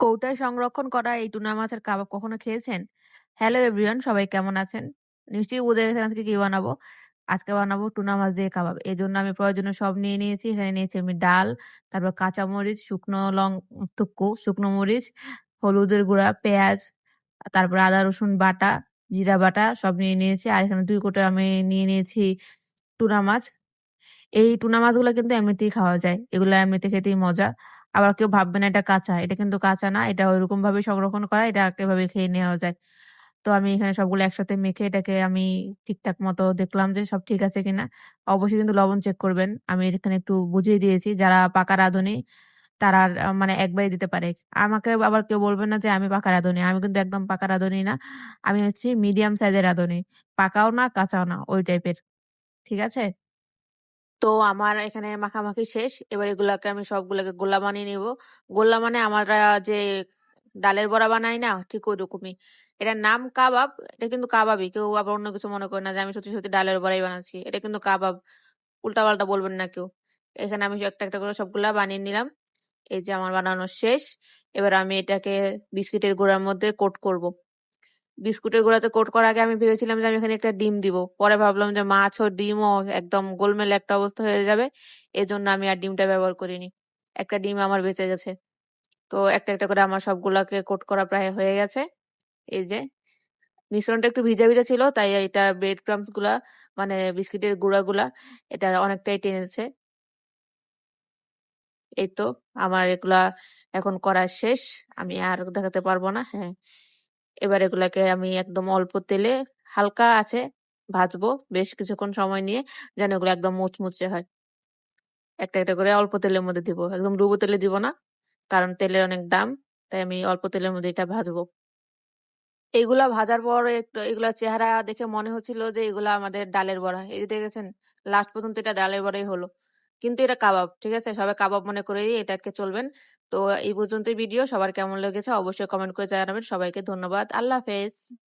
কৌটায় সংরক্ষণ করা এই টুনা মাছের কাবাব কখনো খেয়েছেন? হ্যালো এভরিওয়ান সবাই কেমন আছেন? নিশ্চয়ই বুঝে গেছেন আজকে কি বানাবো। আজকে বানাবো টুনা মাছ দিয়ে কাবাব। এই জন্য আমি প্রয়োজনীয় সব নিয়ে নিয়েছি। এখানে নিয়েছি আমি ডাল, তারপর কাঁচামরিচ, শুকনো লং টুকু, শুকনো মরিচ, হলুদের গুঁড়া, পেঁয়াজ, তারপর আদা রসুন বাটা, জিরা বাটা সব নিয়ে নিয়েছি। আর এখানে দুই কোটা আমি নিয়ে নিয়েছি টুনা মাছ। এই টুনা মাছগুলা কিন্তু এমনিতেই খাওয়া যায়। এগুলা এমনিতে খেতেই মজা। আবার কেউ ভাববে না এটা কাঁচা। এটা কিন্তু কাঁচা না। এটা ওইরকম ভাবে সংরক্ষণ করা। এটা এভাবে খেয়ে নেওয়া যায়। তো আমি এখানে সবগুলো একসাথে মেখে এটাকে আমি ঠিকঠাক মতো দেখলাম যে সব ঠিক আছে কিনা। অবশ্যই কিন্তু লবণ চেক করবেন। আমি এখানে একটু বুঝিয়ে দিয়েছি। যারা পাকা রাঁধুনি তারা মানে একবারে দিতে পারে। আমাকে আবার কেউ বলবে না যে আমি পাকা রাঁধুনি। আমি কিন্তু একদম পাকা রাঁধুনি না। আমি হচ্ছি মিডিয়াম সাইজের রাঁধুনি। পাকাও না, কাঁচাও না ওই টাইপের। ঠিক আছে? তো আমার এখানে মাখামাখি শেষ। এবার এগুলাকে আমি সবগুলোকে গোলা বানিয়ে নিব। গোল্লা মানে আমরা যে ডালের বড়া বানাই না? ঠিক ওইরকমই। এটার নাম কাবাব। এটা কিন্তু কাবাবই। কেউ আবার অন্য কিছু মনে করে না যে আমি সত্যি, সত্যি ডালের বড়াই বানাচ্ছি। এটা কিন্তু কাবাব। উল্টাপাল্টা বলবেন না কেউ। এখানে আমি একটা, একটা করে সবগুলা বানিয়ে নিলাম। এই যে আমার বানানো শেষ। এবার আমি এটাকে বিস্কিটের গুঁড়ার মধ্যে কোট করব। বিস্কুটের গুঁড়াতে কোট করার আগে আমি ভেবেছিলাম যে আমি এখানে একটা ডিম দিব। পরে ভাবলাম যে মাছ ও ডিমও একদম গোলমেলে একটা অবস্থা হয়ে যাবে। এজন্য আমি আর ডিমটা ব্যবহার করিনি। একটা ডিম আমার বেঁচে গেছে। তো একটা, একটা করে আমার সবগুলাকে কোট করা প্রায় হয়ে গেছে। এই যে। মিশ্রণটা একটু ভিজা, ভিজা ছিল তাই এটা ব্রেড ক্রাম্বসগুলা মানে বিস্কিটের গুঁড়াগুলা এটা অনেকটাই টেনেছে। এই তো আমার এগুলা এখন করা শেষ। আমি আর দেখাতে পারব না। হ্যাঁ। এবার এগুলাকে আমি একদম অল্প তেলে হালকা আছে ভাজবো বেশ কিছুক্ষণ সময় নিয়ে যেন এগুলো একদম মুচমুচে হয়। একটা, একটা করে অল্প তেলের মধ্যে দিব। একদম ডুবো তেলে দিব না। কারণ তেলের অনেক দাম। তাই আমি অল্প তেলের মধ্যে এটা ভাজবো। এগুলা ভাজার পর একটু এগুলা চেহারা দেখে মনে হচ্ছিল যে এগুলা আমাদের ডালের বড়া। এই যে দেখেছেন? লাস্ট পর্যন্ত এটা ডালের বড়াই হলো। কিন্তু এটা কাবাব। ঠিক আছে? সবাই কাবাব মনে করেই এটাকে চলবেন। তো এই পর্যন্তই ভিডিও। সবার কেমন লেগেছে অবশ্যই কমেন্ট করে জানাবেন। সবাইকে ধন্যবাদ। আল্লাহ হাফেজ।